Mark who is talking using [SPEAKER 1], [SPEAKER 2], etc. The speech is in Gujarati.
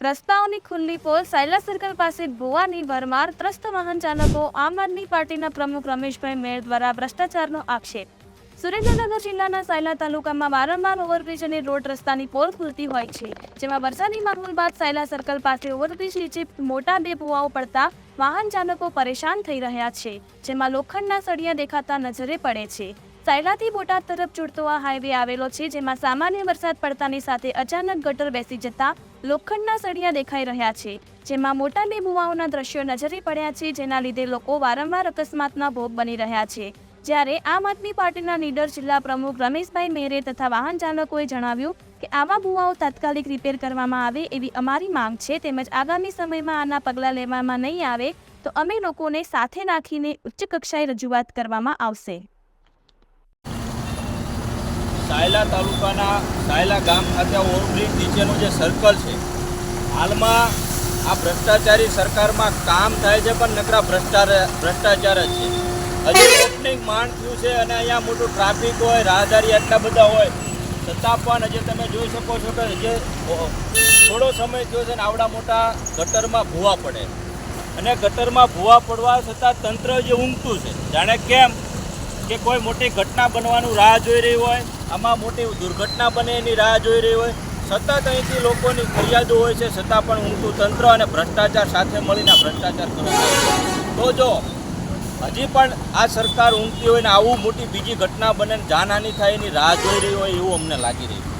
[SPEAKER 1] રસ્તાઓની ખુલ્લી પોલ સાયલા સર્કલ પાસે ભુવાની ભરમાર ત્રસ્ત વાહન ચાલકો, આમ આદમી પાર્ટીના પ્રમુખ રમેશભાઈ મેર દ્વારા ભ્રષ્ટાચારનો આક્ષેપ. સુરેન્દ્રનગર જિલ્લાના સાયલા તાલુકામાં વારંવાર ઓવરબ્રિજ અને રોડ રસ્તાની પોલ ખુલતી હોય છે, જેમાં વરસાદી માહોલ બાદ સાયલા સર્કલ પાસે ઓવરબ્રિજ નીચે મોટા બે ભુવાઓ પડતા વાહન ચાલકો પરેશાન થઈ રહ્યા છે, જેમાં લોખંડના સળિયા દેખાતા નજરે પડે છે. સાયલાથી બોટાદ તરફ જોડતો આ હાઈવે આવેલો છે, જેમાં સામાન્ય વરસાદ પડતાની સાથે અચાનક ગટર બેસી જતા લોખંડના સળિયા દેખાઈ રહ્યા છે, જેમાં મોટા બે ભુવાઓના દ્રશ્યો નજરે પડ્યા છે, જેના લીધે લોકો વારંવાર અકસ્માતના ભોગ બની રહ્યા છે. જ્યારે આમ આદમી પાર્ટીના લીડર જિલ્લા પ્રમુખ રમેશભાઈ મેરે તથા વાહન ચાલકોએ જણાવ્યું કે આવા ભૂવાઓ તાત્કાલિક રિપેર કરવામાં આવે એવી અમારી માંગ છે, તેમજ આગામી સમયમાં આના પગલાં લેવામાં નહીં આવે, તો અમે લોકોને સાથે નાખીને ઉચ્ચ કક્ષાએ રજૂઆત કરવામાં આવશે.
[SPEAKER 2] સાયલા તાલુકાના સાયલા ગામ ખાતે ઓવરબ્રિજ નીચેનું જે સર્કલ છે, હાલમાં આ ભ્રષ્ટાચારી સરકારમાં કામ થાય છે પણ નકરા ભ્રષ્ટાચાર ભ્રષ્ટાચાર જ છે. હજી ઓપનિંગ માંડ થયું છે અને અહીંયા મોટું ટ્રાફિક હોય, રાહદારી આટલા બધા હોય, છતાં પણ હજી તમે જોઈ શકો છો કે જે થોડો સમય થયો છે ને આવડા મોટા ગટરમાં ભૂવા પડે. અને ગટરમાં ભૂવા પડવા છતાં તંત્ર જે ઊંઘતું છે. જાણે કેમ કે કોઈ મોટી ઘટના બનવાનું રાહ જોઈ રહી હોય આમાં મોટી દુર્ઘટના બને એની રાહ જોઈ રહી હોય. સતત અહીંથી લોકોની ફરિયાદો હોય છે, છતાં પણ ઊંઘતું તંત્ર અને ભ્રષ્ટાચાર સાથે મળીને ભ્રષ્ટાચાર કરવામાં તો જો, હજી પણ આ સરકાર ઊંઘતી હોય ને આવું મોટી બીજી ઘટના બને જાનહાની થાય એની રાહ જોઈ રહી હોય એવું અમને લાગી રહ્યું.